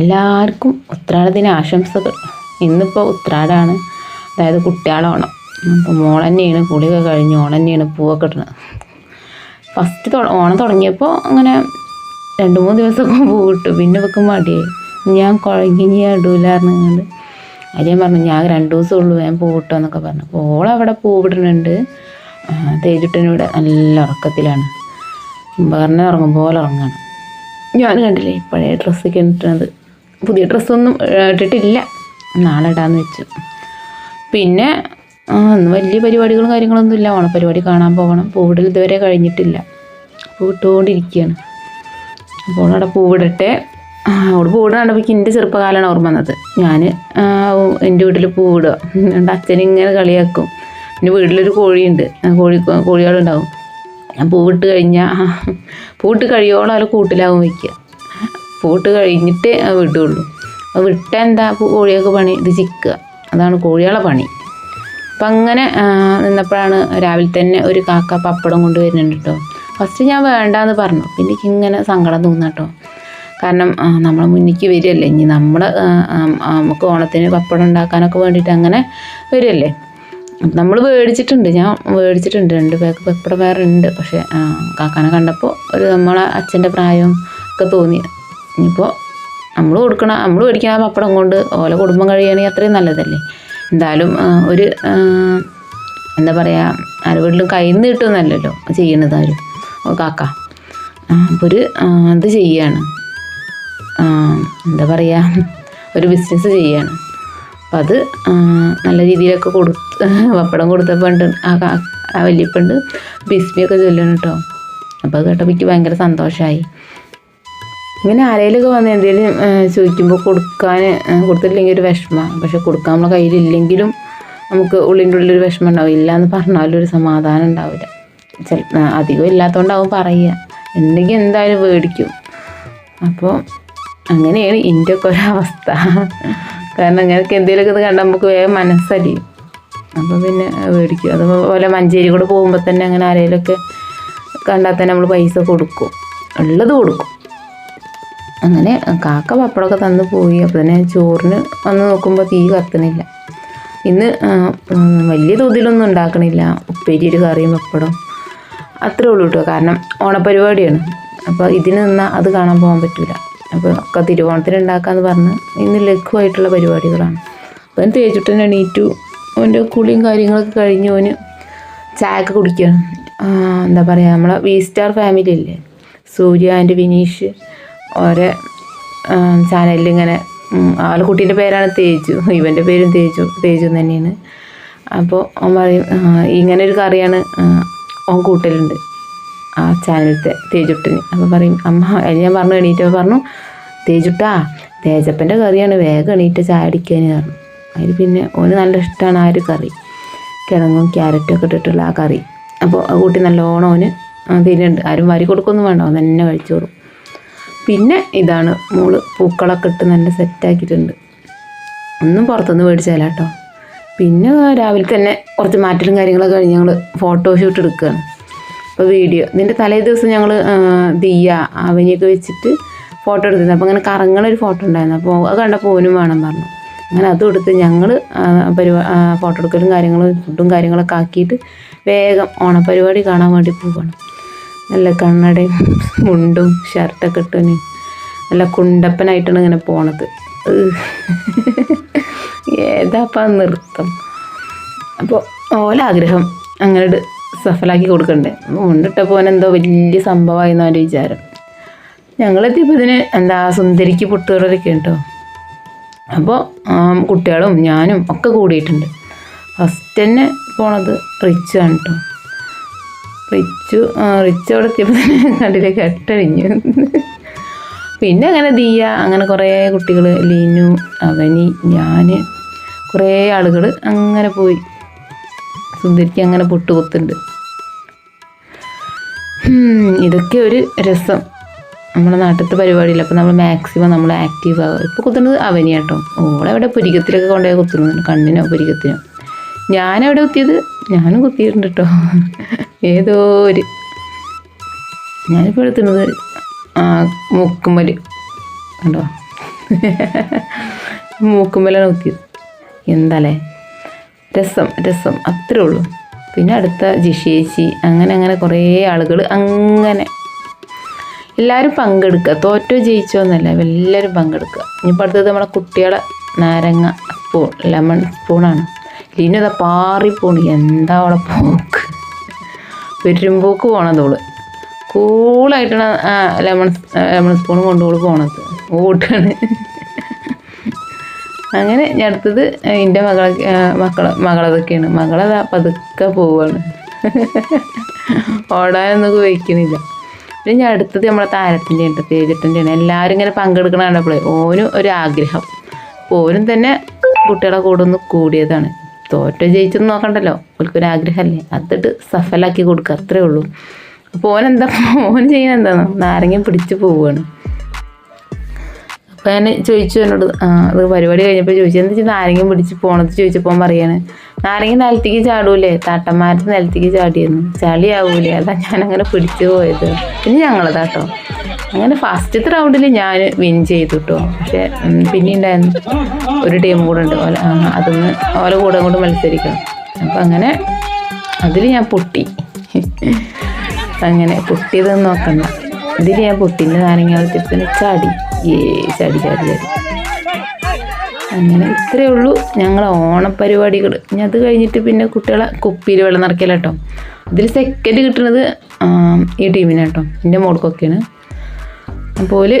എല്ലാവർക്കും ഉത്രാടത്തിന് ആശംസകൾ. ഇന്നിപ്പോൾ ഉത്രാടാണ്. അതായത് കുട്ടികളോണം അപ്പോൾ മോൾ തന്നെയാണ് കുളിയൊക്കെ കഴിഞ്ഞ് ഓണം തന്നെയാണ് പൂവൊക്കെ ഇടുന്നത് ഫസ്റ്റ് ഓണം തുടങ്ങിയപ്പോൾ അങ്ങനെ രണ്ട് മൂന്ന് ദിവസമൊക്കെ പൂ ഇട്ടു. പിന്നെ വെക്കും മടിയായി ഞാൻ കുഴങ്ങി ഞാൻ അത് പറഞ്ഞു ഞാൻ രണ്ട് ദിവസം ഉള്ളൂ ഞാൻ പൂവിട്ടോ എന്നൊക്കെ പറഞ്ഞു. അപ്പോൾ ഓളവിടെ പൂവിടുന്നുണ്ട് തേജിട്ടനിവിടെ നല്ല ഉറക്കത്തിലാണ്. പറഞ്ഞ ഉറങ്ങും പോലെ ഉറങ്ങാണ്. ഞാൻ കണ്ടില്ലേ പഴയ ഡ്രസ്സൊക്കെ ഇട്ടിട്ടുണ്ട് പുതിയ ഡ്രസ്സൊന്നും ഇട്ടിട്ടില്ല. നാളെ ഇടാന്ന് വെച്ചു. പിന്നെ അന്ന് വലിയ പരിപാടികളും കാര്യങ്ങളൊന്നും ഇല്ല. ഓണപ്പരിപാടി കാണാൻ പോകണം. പൂവിടൽ ഇതുവരെ കഴിഞ്ഞിട്ടില്ല. പൂവിട്ടുകൊണ്ടിരിക്കുകയാണ് അപ്പോൾ അവിടെ പൂവിടട്ടെ. അവിടെ പൂവിടാണ്ട് കണ്ടപ്പോൾ എന്റെ ചെറുപ്പകാലമാണ് ഓർമ്മ വന്നത്. ഞാൻ എന്റെ വീട്ടിൽ പൂവിടുക. എന്റെ അച്ഛനിങ്ങനെ കളിയാക്കും. എന്റെ വീട്ടിലൊരു കോഴിയുണ്ട്. കോഴി കോഴികളുണ്ടാവും. ഞാൻ പൂവിട്ട് കഴിഞ്ഞാൽ പൂവിട്ട് കഴിയോളം അവരെ കൂട്ടിലാവും വയ്ക്കുക. പൂവിട്ട് കഴിഞ്ഞിട്ട് വിടുള്ളൂ. വിട്ട എന്താ? കോഴിയൊക്കെ പണി. ഇത് ചിക്കുക. അതാണ് കോഴികളെ പണി. അപ്പം അങ്ങനെ നിന്നപ്പോഴാണ് രാവിലെ തന്നെ ഒരു കാക്ക പപ്പടം കൊണ്ട് വരുന്നുണ്ട് കേട്ടോ. ഫസ്റ്റ് ഞാൻ വേണ്ടാന്ന് പറഞ്ഞു. പിന്നെ ഇങ്ങനെ സങ്കടം തോന്നുന്നു കേട്ടോ. കാരണം നമ്മളെ മുന്നിലേക്ക് വരികയല്ലേ? ഇനി നമ്മൾ നമുക്ക് ഓണത്തിന് പപ്പടം ഉണ്ടാക്കാനൊക്കെ വേണ്ടിയിട്ട് അങ്ങനെ വരികയല്ലേ? നമ്മൾ മേടിച്ചിട്ടുണ്ട് ഞാൻ മേടിച്ചിട്ടുണ്ട് രണ്ട് പേർക്ക് പപ്പടം വേറെ ഉണ്ട്. പക്ഷേ കാക്കാനെ കണ്ടപ്പോൾ ഒരു നമ്മളെ അച്ഛന്റെ പ്രായം ഒക്കെ തോന്നി. ഇനിയിപ്പോൾ നമ്മൾ കൊടുക്കണ നമ്മൾ മേടിക്കണ പപ്പടം കൊണ്ട് ഓല കുടുംബം കഴിയുകയാണെങ്കിൽ അത്രയും നല്ലതല്ലേ? എന്തായാലും ഒരു എന്താ പറയുക ആരെ വീട്ടിലും കയ്യിൽ നിന്ന് കിട്ടുമെന്നല്ലല്ലോ ചെയ്യണത് ആരും. ഓ കാക്ക. അപ്പോൾ ഒരു ഇത് ചെയ്യാണ്. എന്താ പറയുക ഒരു ബിസിനസ് ചെയ്യാണ്. അപ്പം അത് നല്ല രീതിയിലൊക്കെ കൊടുത്ത് പപ്പടം കൊടുത്തപ്പോൾ ഉണ്ട് ആ വല്യപ്പണ്ട് ബിസ്മിയൊക്കെ ചൊല്ലണം കേട്ടോ അപ്പോൾ അത് കേട്ടപ്പോൾ എനിക്ക് ഭയങ്കര സന്തോഷമായി ഇങ്ങനെ ആരെങ്കിലുമൊക്കെ വന്ന് എന്തെങ്കിലും ചോദിക്കുമ്പോൾ കൊടുക്കാൻ കൊടുത്തിട്ടില്ലെങ്കിൽ ഒരു വിഷമമാണ് പക്ഷെ കൊടുക്കാൻ നമ്മളെ കയ്യിലില്ലെങ്കിലും നമുക്ക് ഉള്ളിന്റെ ഉള്ളിൽ ഒരു വിഷമം ഉണ്ടാവും. ഇല്ല എന്ന് പറഞ്ഞാലും ഒരു സമാധാനം ഉണ്ടാവില്ല. ചില അധികം ഇല്ലാത്തതുകൊണ്ടാവും പറയുക. ഉണ്ടെങ്കിൽ എന്തായാലും മേടിക്കും അപ്പോൾ അങ്ങനെയാണ് എന്റെ ഒക്കെ ഒരവസ്ഥ കാരണം അങ്ങനെയൊക്കെ എന്തെങ്കിലുമൊക്കെ ഇത് കണ്ടാൽ നമുക്ക് വേഗം മനസ്സലിയും. അപ്പോൾ പിന്നെ മേടിക്കും അതുപോലെ മഞ്ചേരി കൂടെ പോകുമ്പോൾ തന്നെ അങ്ങനെ ആരെങ്കിലുമൊക്കെ കണ്ടാൽ തന്നെ നമ്മൾ പൈസ കൊടുക്കും. ഉള്ളത് കൊടുക്കും. അങ്ങനെ കാക്ക പപ്പടമൊക്കെ തന്നു പോയി. അപ്പോൾ തന്നെ ചോറിന് വന്ന് നോക്കുമ്പോൾ തീ കത്തുന്നില്ല. ഇന്ന് വലിയ തോതിലൊന്നും ഉണ്ടാക്കണില്ല. ഉപ്പേരി ഒരു കറിയും പപ്പടം അത്രേ ഉള്ളൂ കേട്ടോ കാരണം ഓണപ്പരിപാടിയാണ് അപ്പോൾ ഇതിന് നിന്നാൽ അത് കാണാൻ പോകാൻ പറ്റില്ല അപ്പോൾ ഒക്കെ തിരുവോണത്തിന് ഉണ്ടാക്കാമെന്ന് പറഞ്ഞ് ഇന്ന് ലഘുവായിട്ടുള്ള പരിപാടികളാണ്. അപ്പം തേച്ചിട്ട് തേച്ചിട്ടൻ എണീറ്റു. അവന്റെ കുളിയും കാര്യങ്ങളൊക്കെ കഴിഞ്ഞ് അവന് ചായ ഒക്കെ കുടിക്കുകയാണ് എന്താ പറയുക നമ്മളെ വി സ്റ്റാർ ഫാമിലി ഇല്ലേ സൂര്യ ആൻഡ് വിനീഷ്. ഓരോ ചാനലിൽ ഇങ്ങനെ ഉം, ആളെ കുട്ടീന്റെ പേരാണ് തേജു. ഇവന്റെ പേരും തേജു തേജു തന്നെയാണ്. അപ്പോൾ അവൻ പറയും ഇങ്ങനെ ഒരു കറിയാണ് ഓൻ കൂട്ടലുണ്ട് ആ ചാനലത്തെ തേജുട്ടിന്. അപ്പോൾ പറയും അമ്മ ഞാൻ പറഞ്ഞു എണീറ്റപ്പോൾ പറഞ്ഞു തേജുട്ടാ തേജപ്പന്റെ കറിയാണ് വേഗം എണീറ്റ് ചായ അടിക്കാൻ പറഞ്ഞു. അതിൽ പിന്നെ ഓന് നല്ല ഇഷ്ടമാണ് ആ ഒരു കറി. കിഴങ്ങും ക്യാരറ്റും ഒക്കെ ഇട്ടിട്ടുള്ള ആ കറി. അപ്പോൾ ആ കൂട്ടി നല്ലോണം ഓന് തിരിയുണ്ട് ആരും വരി കൊടുക്കൊന്നും വേണ്ട അവൻ തന്നെ കഴിച്ചോളും. പിന്നെ ഇതാണ് മോൾ പൂക്കളൊക്കെ ഇട്ട് നല്ല സെറ്റാക്കിയിട്ടുണ്ട് ഒന്നും പുറത്തുനിന്ന് മേടിച്ചാല കേട്ടോ. പിന്നെ രാവിലെ തന്നെ കുറച്ച് മാറ്റലും കാര്യങ്ങളൊക്കെ കഴിഞ്ഞ് ഞങ്ങൾ ഫോട്ടോഷൂട്ട് എടുക്കുകയാണ് അപ്പോൾ വീഡിയോ ഇതിന്റെ തലേ ദിവസം ഞങ്ങൾ ദിയ അവനിയൊക്കെ വെച്ചിട്ട് ഫോട്ടോ എടുത്തിരുന്നു. അപ്പോൾ അങ്ങനെ കറങ്ങണൊരു ഫോട്ടോ ഉണ്ടായിരുന്നു. അപ്പോൾ അത് കണ്ടപ്പോൾ ഓനും വേണം പറഞ്ഞു. അങ്ങനെ അതും എടുത്ത് ഞങ്ങൾ പരിപാ ഫോട്ടോ എടുക്കലും കാര്യങ്ങളും ഫുഡും കാര്യങ്ങളൊക്കെ ആക്കിയിട്ട് വേഗം ഓണപരിപാടി കാണാൻ വേണ്ടി പോവുകയാണ് നല്ല കണ്ണടയും മുണ്ടും ഷർട്ടൊക്കെ ഇട്ടു നല്ല കുണ്ടപ്പനായിട്ടാണ് ഇങ്ങനെ പോണത്. ഏതാപ്പാ നൃത്തം? അപ്പോൾ ഓലാഗ്രഹം അങ്ങനെ സഫലാക്കി കൊടുക്കണ്ടേ? മുണ്ടിട്ടപ്പോൾ എന്തോ വലിയ സംഭവമായി അവന്റെ വിചാരം. ഞങ്ങളെത്തിയപ്പോൾ ഇതിന് എന്താ സുന്ദരിക്ക് പൊട്ടുകളൊക്കെ കേട്ടോ. അപ്പോൾ കുട്ടികളും ഞാനും ഒക്കെ കൂടിയിട്ടുണ്ട്. ഫസ്റ്റ് തന്നെ പോണത് റിച്ച് ആണ് കേട്ടോ റിച്ചു റിച്ച് അവിടെ എത്തിയപ്പോൾ തന്നെ കണ്ടില്ലേ കെട്ടഴിഞ്ഞു. പിന്നെ അങ്ങനെ ദിയ അങ്ങനെ കുറേ കുട്ടികൾ ലീനു അവനി ഞാൻ കുറേ ആളുകൾ അങ്ങനെ പോയി. സുന്ദരിക്ക് അങ്ങനെ പൊട്ടുകൊത്തുണ്ട് ഇതൊക്കെ ഒരു രസം. നമ്മുടെ നാട്ടിലത്തെ പരിപാടിയില്ല. അപ്പോൾ നമ്മൾ മാക്സിമം നമ്മൾ ആക്റ്റീവ് ആവുക ഇപ്പോൾ കുത്തുന്നത് അവനിയാട്ടോ. ഓളെവിടെ പുരികത്തിലൊക്കെ കൊണ്ടുപോയി കുത്തുന്നുണ്ട് കണ്ണിനോ പുരികത്തിനോ. ഞാനവിടെ കുത്തിയത് ഞാനും കുത്തിയിട്ടുണ്ട് കേട്ടോ. ഏതോ ഒരു ഞാനിപ്പോൾ എടുത്തുന്നത് ആ മൂക്കുമ്മൽ കണ്ടോ? മൂക്കുമ്മലാണ് കുത്തിയത്. എന്താലേ? രസം രസം. അത്രേ ഉള്ളൂ. പിന്നെ അടുത്ത ജിഷേച്ചി അങ്ങനെ അങ്ങനെ കുറേ ആളുകൾ അങ്ങനെ. എല്ലാവരും പങ്കെടുക്കുക. തോറ്റോ ജയിച്ചോ എന്നല്ല എല്ലാവരും പങ്കെടുക്കുക. ഇനിയിപ്പോൾ അടുത്തത് നമ്മളെ കുട്ടികളെ നാരങ്ങ സ്പൂൺ ലെമൺ സ്പൂണാണ്. ലീനത പാറിപ്പോണ്. എന്താ അവളെ പോക്ക്? പെരുമ്പോക്ക് പോണതോൾ കൂളായിട്ടാണ് ലെമൺ ലെമൺ സ്പൂൺ കൊണ്ടുപോൾ പോണത്. ഓട്ടാണ്. അങ്ങനെ ഞാൻ അടുത്തത് എന്റെ മകളെ മക്കളെ മകളതൊക്കെയാണ്. മകളതാ പതുക്കെ പോവാണ്. ഓടാനൊന്നും വയ്ക്കുന്നില്ല പിന്നെ ഞാൻ അടുത്തത് നമ്മളെ താരത്തിന്റെ ഉണ്ട് തേജട്ടിന്റെ ആണ് എല്ലാവരും ഇങ്ങനെ പങ്കെടുക്കണ കണ്ടപ്പോഴേ ഓനും ഒരു ആഗ്രഹം. ഓനും തന്നെ കുട്ടികളെ കൂടെ ഒന്ന് കൂടിയതാണ്. തോറ്റ ജയിച്ചെന്ന് നോക്കണ്ടല്ലോ. ഓൽക്കൊരു ആഗ്രഹമല്ലേ അതിട്ട് സഫലാക്കി കൊടുക്കുക അത്രേ ഉള്ളൂ. അപ്പോൾ ഓനെന്താ ഓൻ ചെയ്യുന്നത് എന്താണോ നാരങ്ങ പിടിച്ച് പോവുകയാണ് അപ്പോൾ ഞാൻ ചോദിച്ചു എന്നോട് അത് പരിപാടി കഴിഞ്ഞപ്പോൾ ചോദിച്ചു എന്താ വെച്ചാൽ നാരങ്ങ പിടിച്ച് പോണത്? ചോദിച്ചപ്പോൾ പറയാണ് നാരങ്ങ നിലത്തേക്ക് ചാടൂലേ താട്ടന്മാരുടെ നിലത്തേക്ക് ചാടിയെന്ന്. ചളിയാവൂലേ അതാ ഞാനങ്ങനെ പിടിച്ചു പോയത്. പിന്നെ ഞങ്ങളതാട്ടോ. അങ്ങനെ ഫസ്റ്റത്തെ റൗണ്ടിൽ ഞാൻ വിൻ ചെയ്തു കേട്ടോ പക്ഷേ പിന്നെ ഉണ്ടായിരുന്നു ഒരു ടീം കൂടെ ഉണ്ട്. ഓല അതൊന്ന് ഓല കൂടെ കൊണ്ട് മത്സരിക്കണം. അപ്പം അങ്ങനെ അതിൽ ഞാൻ പൊട്ടി. അങ്ങനെ പൊട്ടിയതൊന്നും നോക്കണ്ട. ഇതിൽ ഞാൻ പൊട്ടിന്റെ നാരങ്ങ വെള്ളത്തിൽ ചാടി. ഏ ചാടി ചാടി ചാടി. അങ്ങനെ ഇത്രയേ ഉള്ളൂ ഞങ്ങളെ ഓണപ്പരിപാടികൾ ഇനി അത് കഴിഞ്ഞിട്ട് പിന്നെ കുട്ടികളെ കുപ്പിയിൽ വെള്ളം നിറയ്ക്കല കേട്ടോ ഇതിൽ സെക്കൻഡ് കിട്ടുന്നത് ഈ ടീമിനാട്ടോ എന്റെ മോൾക്കൊക്കെയാണ്. അപ്പോൾ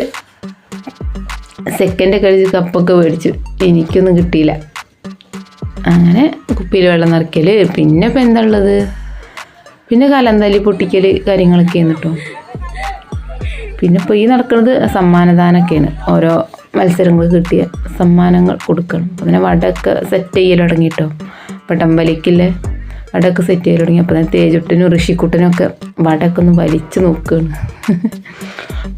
സെക്കൻഡ് കഴിച്ച് കപ്പൊക്കെ മേടിച്ചു. എനിക്കൊന്നും കിട്ടിയില്ല. അങ്ങനെ കുപ്പിയിൽ വെള്ളം നിറയ്ക്കൽ പിന്നെ ഇപ്പം എന്താ ഉള്ളത്? പിന്നെ കലന്തല്ലി പൊട്ടിക്കൽ കാര്യങ്ങളൊക്കെയാണ് കേട്ടോ പിന്നെ ഇപ്പോൾ ഈ നടക്കുന്നത് സമ്മാനദാനമൊക്കെയാണ് ഓരോ മത്സരങ്ങൾ കിട്ടിയ സമ്മാനങ്ങൾ കൊടുക്കണം. അങ്ങനെ വടക്ക് സെറ്റ് ചെയ്യൽ തുടങ്ങിയിട്ടോ വടംവലിക്കില്ലേ വടയൊക്കെ സെറ്റ് ചെയ്ത് തുടങ്ങി. അപ്പോൾ തേജുട്ടനും ഋഷിക്കുട്ടനും ഒക്കെ വടക്കൊന്ന് വലിച്ചു നോക്കുകയാണ്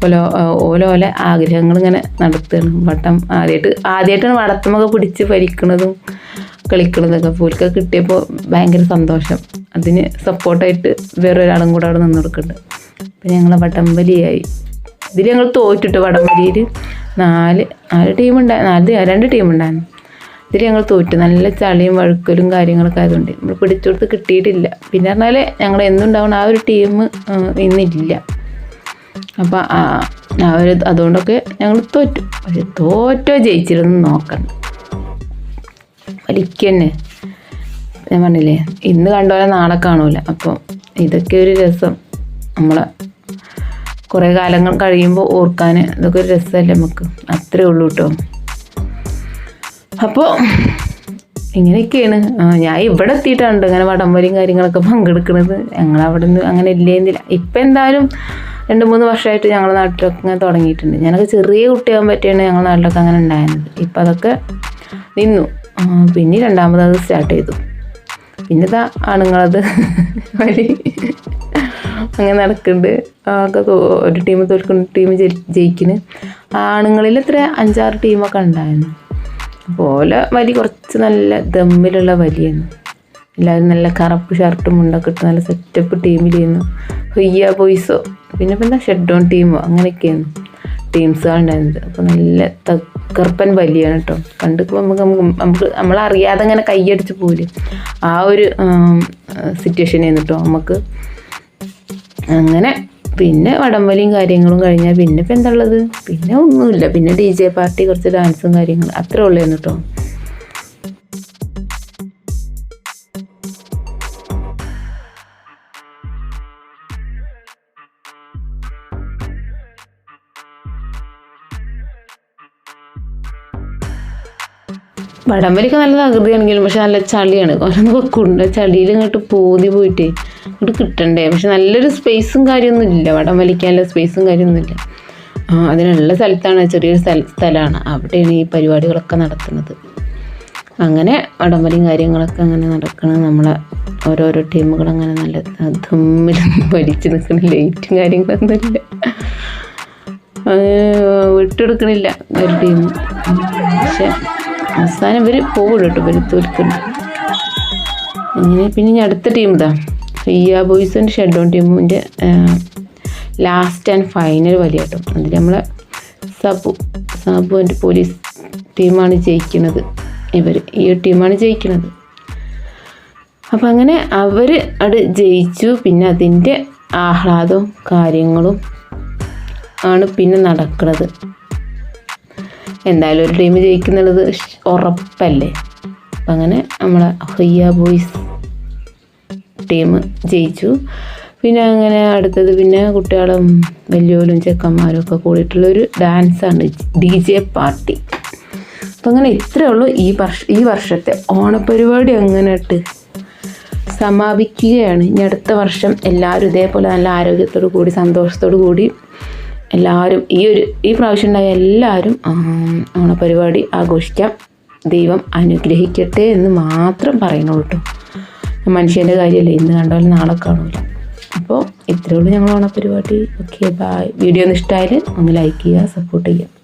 ഓലോ ഓരോ ഓല ആഗ്രഹങ്ങൾ ഇങ്ങനെ നടത്തുകയാണ്. വട്ടം ആദ്യമായിട്ട് ആദ്യമായിട്ടാണ് വടത്തമൊക്കെ പിടിച്ച് വലിക്കണതും കളിക്കണതൊക്കെ. പോലൊക്കെ കിട്ടിയപ്പോൾ ഭയങ്കര സന്തോഷം. അതിന് സപ്പോർട്ടായിട്ട് വേറൊരാളും കൂടെ അവിടെ നിന്ന് കൊടുക്കുന്നുണ്ട്. അപ്പം ഞങ്ങളെ വടംവലിയായി. ഇതിൽ ഞങ്ങൾ തോറ്റിട്ട് വടംവലിയിൽ നാല് നാല് ടീമുണ്ടായി നാല് രണ്ട് ടീമുണ്ടായിരുന്നു ഇതിൽ ഞങ്ങൾ തോറ്റു. നല്ല ചളിയും വഴുക്കലും കാര്യങ്ങളൊക്കെ ആയതുകൊണ്ട് നമ്മൾ പിടിച്ചെടുത്ത് കിട്ടിയിട്ടില്ല. പിന്നെ പറഞ്ഞാൽ ഞങ്ങൾ എന്നുണ്ടാവണം ആ ഒരു ടീം ഇന്നില്ല. അപ്പം ആ ഒരു അതുകൊണ്ടൊക്കെ ഞങ്ങൾ തോറ്റു. പക്ഷെ തോറ്റോ ജയിച്ചിരുന്നു നോക്കണം. വലിക്കന്നെ ഞാൻ പറഞ്ഞില്ലേ ഇന്ന് കണ്ടോലെ നാളെ കാണൂല. അപ്പം ഇതൊക്കെ ഒരു രസം. നമ്മളെ കുറേ കാലങ്ങൾ കഴിയുമ്പോൾ ഓർക്കാൻ ഇതൊക്കെ ഒരു രസമല്ലേ നമുക്ക്. അത്രേ ഉള്ളൂ കേട്ടോ അപ്പോൾ ഇങ്ങനെയൊക്കെയാണ്. ഞാൻ ഇവിടെ എത്തിയിട്ടുണ്ട് അങ്ങനെ വടംവലിയും കാര്യങ്ങളൊക്കെ പങ്കെടുക്കുന്നത് ഞങ്ങൾ അവിടെ നിന്ന് അങ്ങനെ ഇല്ലേന്നില്ല. ഇപ്പം എന്തായാലും രണ്ട് മൂന്ന് വർഷമായിട്ട് ഞങ്ങളുടെ നാട്ടിലൊക്കെ ഇങ്ങനെ തുടങ്ങിയിട്ടുണ്ട്. ഞാനൊക്കെ ചെറിയ കുട്ടിയാകാൻ പറ്റിയാണ് ഞങ്ങളുടെ നാട്ടിലൊക്കെ അങ്ങനെ ഉണ്ടായിരുന്നത്. ഇപ്പം അതൊക്കെ നിന്നു. പിന്നെ രണ്ടാമത് അത് സ്റ്റാർട്ട് ചെയ്തു. പിന്നെ ഇതാ ആണുങ്ങളത് വലി അങ്ങനെ നടക്കുന്നുണ്ട്. ഒക്കെ ഒരു ടീം തോൽക്കുന്ന ടീം ജയിക്കുന്നു ആണുങ്ങളിൽ എത്ര? അഞ്ചാറ് ടീമൊക്കെ ഉണ്ടായിരുന്നു. പോലെ വലി കുറച്ച് നല്ല ദമ്മിലുള്ള വലിയാണ് എല്ലാവരും നല്ല കറുപ്പ് ഷർട്ടും മുണ്ടൊക്കെ ഇട്ട് നല്ല സെറ്റപ്പ് ടീമിലിരുന്നു. ഹൊയ്യ ബോയ്സോ പിന്നെ ഇപ്പം എന്താ ഷെഡ് ഡൗൺ ടീമോ അങ്ങനെയൊക്കെയായിരുന്നു. ടീംസുകളുണ്ടായിരുന്നത് അപ്പോൾ നല്ല തക്കർപ്പൻ വലിയാണ് കേട്ടോ കണ്ടിപ്പോൾ നമുക്ക് നമുക്ക് നമുക്ക് നമ്മളറിയാതെ അങ്ങനെ കൈയടിച്ച് പോലും ആ ഒരു സിറ്റുവേഷൻ ആയിരുന്നു കേട്ടോ നമുക്ക് അങ്ങനെ പിന്നെ വടംവലിയും കാര്യങ്ങളും കഴിഞ്ഞാൽ പിന്നെ ഇപ്പം എന്താ ഉള്ളത്? പിന്നെ ഒന്നുമില്ല. പിന്നെ ഡി ജെ പാർട്ടി കുറച്ച് ഡാൻസും കാര്യങ്ങളും. അത്രേ ഉള്ളൂ കേട്ടോ വടംവലിയൊക്കെ നല്ല തകൃതിയാണെങ്കിലും പക്ഷെ നല്ല ചളിയാണ്. ഓരോന്ന് ചളിയിൽ ഇങ്ങോട്ട് പോതി പോയിട്ടേ ഇങ്ങോട്ട് കിട്ടണ്ടേ. പക്ഷെ നല്ലൊരു സ്പേസും കാര്യമൊന്നും ഇല്ല. വടം വലിക്കാനുള്ള സ്പേസും കാര്യമൊന്നും ഇല്ല. ആ, അതിനുള്ള സ്ഥലത്താണ്. ചെറിയൊരു സ്ഥല സ്ഥലമാണ്. അവിടെയാണ് ഈ പരിപാടികളൊക്കെ നടത്തുന്നത്. അങ്ങനെ വടംവലിയും കാര്യങ്ങളൊക്കെ അങ്ങനെ നടക്കണം. നമ്മളെ ഓരോരോ ടീമുകൾ അങ്ങനെ നല്ല തമ്മിൽ വലിച്ചു നിൽക്കുന്ന ലൈറ്റും കാര്യങ്ങളൊന്നുമില്ല വിട്ടെടുക്കണില്ല ഒരു ടീം. പക്ഷെ അവസാനം ഇവർ പോകുള്ളൂ കേട്ടോ ഇവർ തോൽക്കുന്നു. അങ്ങനെ പിന്നെ ഇനി അടുത്ത ടീം ഇതാ. റിയ ബോയ്സിന്റെ ഷെഡോൺ ഡൗൺ ടീമിന്റെ ലാസ്റ്റ് ആൻഡ് ഫൈനൽ വലിയ കേട്ടോ. അതിൽ നമ്മളെ സബു സബു പോലീസ് ടീമാണ് ജയിക്കുന്നത്. ഇവർ ഈ ടീമാണ് ജയിക്കുന്നത്. അപ്പം അങ്ങനെ അവർ അത് ജയിച്ചു. പിന്നെ അതിന്റെ ആഹ്ലാദവും കാര്യങ്ങളും ആണ് പിന്നെ നടക്കുന്നത്. എന്തായാലും ഒരു ടീം ജയിക്കുന്നുള്ളത് ഉറപ്പല്ലേ? അപ്പം അങ്ങനെ നമ്മളെ ഹയ്യ ബോയ്സ് ടീം ജയിച്ചു. പിന്നെ അങ്ങനെ അടുത്തത് പിന്നെ കുട്ടികളും വലിയവരും ചെക്കന്മാരും ഒക്കെ കൂടിയിട്ടുള്ളൊരു ഡാൻസാണ് ഡി ജെ പാർട്ടി അപ്പം അങ്ങനെ ഇത്രയേ ഉള്ളൂ ഈ വർഷ ഈ വർഷത്തെ ഓണപരിപാടി അങ്ങനെ ഇട്ട് സമാപിക്കുകയാണ്. ഇനി അടുത്ത വർഷം എല്ലാവരും ഇതേപോലെ നല്ല ആരോഗ്യത്തോടു കൂടി സന്തോഷത്തോടു കൂടി എല്ലാവരും ഈ ഒരു ഈ പ്രാവശ്യം ഉണ്ടായ എല്ലാവരും ഓണപരിപാടി ആഘോഷിക്കാം. ദൈവം അനുഗ്രഹിക്കട്ടെ എന്ന് മാത്രം പറയുന്നുള്ളൂ കേട്ടോ മനുഷ്യന്റെ കാര്യമല്ലേ ഇന്ന് കണ്ടാലും നാളെ കാണൂല. അപ്പോൾ ഇത്രയേ ഉള്ളൂ ഞങ്ങൾ ഓണപരിപാടി. ഓക്കെ ബായ് വീഡിയോ ഒന്ന് ഇഷ്ടമായാൽ ഒന്ന് ലൈക്ക് ചെയ്യുക സപ്പോർട്ട് ചെയ്യുക.